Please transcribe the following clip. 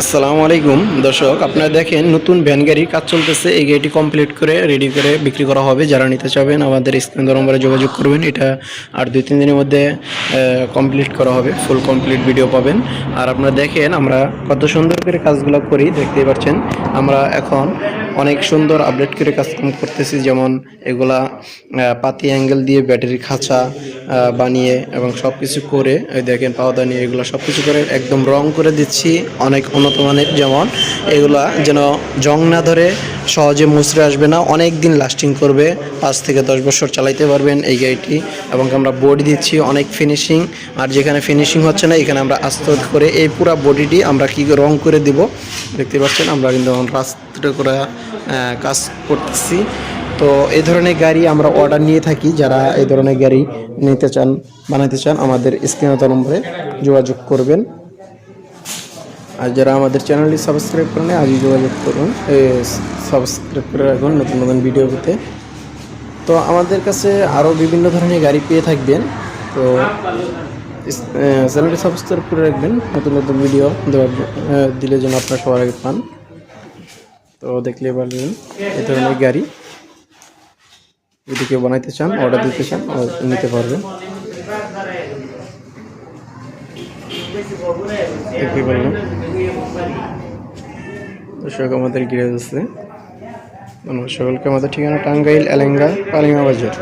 আসসালামু আলাইকুম। দর্শক, আপনারা দেখেন নতুন ভ্যান গাড়ির কাজ চলতেছে। এই গাড়িটি কমপ্লিট করে রেডি করে বিক্রি করা হবে। যারা নিতে চাবেন, আমাদের স্ক্রিন নম্বরে যোগাযোগ করবেন। এটা আর দুই, তিন দিনের মধ্যে কমপ্লিট করা হবে। ফুল কমপ্লিট ভিডিও পাবেন। আর আপনারা দেখেন, আমরা কত সুন্দর করে কাজগুলো করি। দেখতেই পাচ্ছেন, আমরা এখন অনেক সুন্দর আপডেট করে কাজ করতেছি। যেমন এগুলা পাতি অ্যাঙ্গেল দিয়ে ব্যাটারি খাঁচা বানিয়ে এবং সব কিছু করে, এই দেখেন পাওদা নিয়ে এগুলো সব কিছু করে একদম রং করে দিচ্ছি, অনেক উন্নত মানের। যেমন এগুলা যেন জং না ধরে সহজে মুচড়ে আসবে না অনেক দিন লাস্টিং করবে, পাঁচ থেকে দশ বছর চালাইতে পারবেন এই গাড়িটি। এবং আমরা বডি দিচ্ছি অনেক ফিনিশিং আর যেখানে ফিনিশিং হচ্ছে না, এখানে আমরা আস্তে করে এই পুরো বডিটি আমরা কি রং করে দিব। দেখতে পাচ্ছেন, আমরা কিন্তু রাস্তা করে কাজ করতেছি। তো এই ধরনের গাড়ি আমরা অর্ডার নিয়ে থাকি, যারা এই ধরনের গাড়ি নিতে চান, বানাইতে চান, আমাদের স্ক্রিনত নম্বরে যোগাযোগ করবেন। আর যারা আমাদের চ্যানেলটি সাবস্ক্রাইব করেন আজই যোগাযোগ করুন। সাবস্ক্রাইব করে রাখুন নতুন নতুন ভিডিও পেতে। তো আমাদের কাছে আরও বিভিন্ন ধরনের গাড়ি পেয়ে থাকবেন। তো চ্যানেলটি সাবস্ক্রাইব করে রাখবেন। নতুন নতুন ভিডিও দিলে যেন আপনারা সবার আগে পান। তো দেখলে পারবেন এই ধরনের গাড়ি। যদি কেউ বানাইতে চান অর্ডার দিতে চান নিতে পারবেন। দেখতে দর্শক, আমাদের গিরাজ আছে সকলকে। আমাদের ঠিকানা টাঙ্গাইল, এলেঙ্গা পালিমা বাজার।